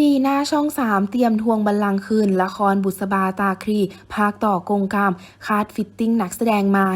ปีหน้าช่องสามเตรียมทวงบัลลังก์คืน ละครบุษบาตาครี ภาคต่อกงกรรม คาดฟิตติ้งนักแสดงใหม่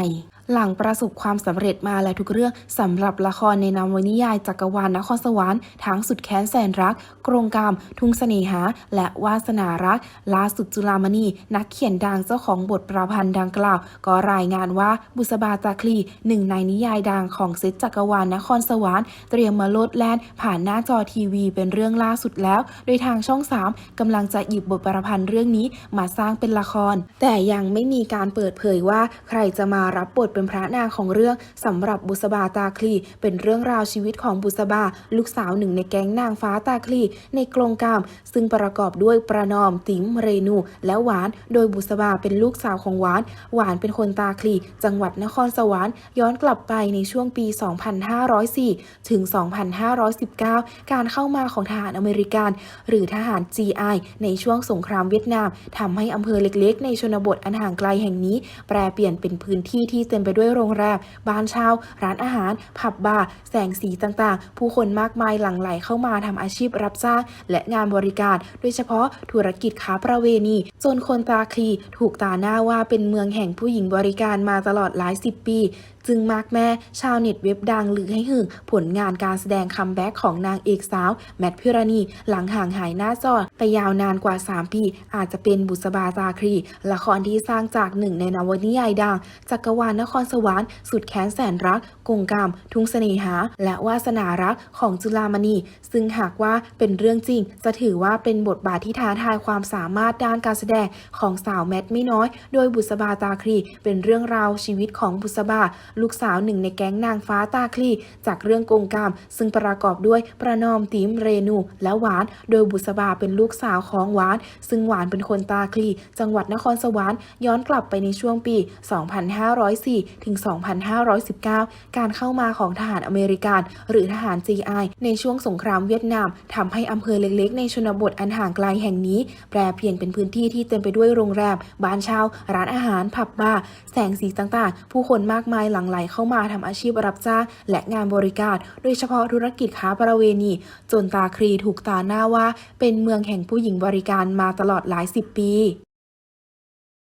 หลังประสบความสำเร็จมาแล้วทุกเรื่องสำหรับละครในนวนิยายจักรวาลนครสวรรค์ทั้งสุดแค้นแสนรัก กรงกรรม ทุ่งเสน่หา และวาสนารักล่าสุดจุลามณี นักเขียนดังเจ้าของบทประพันธ์ดังกล่าว ก็รายงานว่าบุษบาตาคลีหนึ่งในนิยายดังของเซตจักรวาลนครสวรรค์เตรียมมาโลดแล่นผ่านหน้าจอทีวี เป็นเรื่องล่าสุดแล้ว โดยทางช่อง 3กำลังจะหยิบบทประพันธ์เรื่องนี้มาสร้างเป็นละคร แต่ยังไม่มีการเปิดเผยว่าใครจะมารับบทเป็นพระนางของเรื่องสำหรับบุษบาตาคลี เป็นเรื่องราวชีวิตของบุษบา ลูกสาวหนึ่งในแก๊งนางฟ้าตาคลี ในกรงกรรมซึ่งประกอบด้วยประนอมติ๋มเรนู และหวาน โดยบุษบาเป็นลูกสาวของหวาน หวานเป็นคนตาคลี จังหวัดนครสวรรค์ย้อนกลับไปในช่วงปี 2504 ถึง 2519 การเข้ามาของทหารอเมริกัน หรือทหาร GI ในช่วงสงครามเวียดนามทำให้อำเภอเล็กๆ ในชนบทอันห่างไกลแห่งนี้ แปรเปลี่ยนเป็นพื้นที่ที่เต็มไปด้วยโรงแรม บ้านเช่า ร้านอาหาร ผับบาร์ แสงสีต่างๆ ผู้คนมากมายหลั่งไหลเข้ามาทำอาชีพรับจ้าง และงานบริการ โดยเฉพาะธุรกิจค้าประเวณี จนคนตาคลีถูกตาหน้าว่าเป็นเมืองแห่งผู้หญิงบริการมาตลอดหลายสิบปี จึงมากแม่ชาวเน็ตเว็บดังหรือให้หึงผลงานการแสดงคัมแบ็กของนางเอกสาว แมทพิรณี หลังห่างหายหน้าจอไปยาวนานกว่า 3 ปี อาจจะเป็นบุษบาตาครี ละครที่สร้างจากหนึ่งในนวนิยายดัง จักรวาลนครสวรรค์สุดแค้นแสนรัก กงกรรม ทุ่งเสน่หา และวาสนารักของจุลามณี ซึ่งหากว่าเป็นเรื่องจริง จะถือว่าเป็นบทบาทที่ท้าทายความสามารถด้านการแสดงของสาวแมทไม่น้อย โดยบุษบาตาครีเป็นเรื่องราวชีวิตของบุษบาลูกสาวหนึ่งในแก๊งนางฟ้าตาคลีจากเรื่องกงกรรม ซึ่งประกอบด้วยประนอมติมเรนู และหวาน โดยบุษบาเป็นลูกสาวของหวาน ซึ่งหวานเป็นคนตาคลี จังหวัดนครสวรรค์ย้อนกลับไปในช่วงปี 2504 ถึง 2519 การเข้ามาของทหารอเมริกัน หรือทหาร GI ในช่วงสงครามเวียดนามทำให้อำเภอเล็กๆ ในชนบทอันห่างไกลแห่งนี้ แปรเปลี่ยนเป็นพื้นที่ที่เต็มไปด้วยโรงแรม บ้านเช่า ร้านอาหาร ผับบาร์ แสงสีต่างๆ ผู้คนมากมายหลั่งไหลเข้ามาทำอาชีพรับจ้างและงานบริการ โดยเฉพาะธุรกิจค้าประเวณี จนตาครีถูกตาหน้าว่า เป็นเมืองแห่งผู้หญิงบริการมาตลอดหลายสิบปี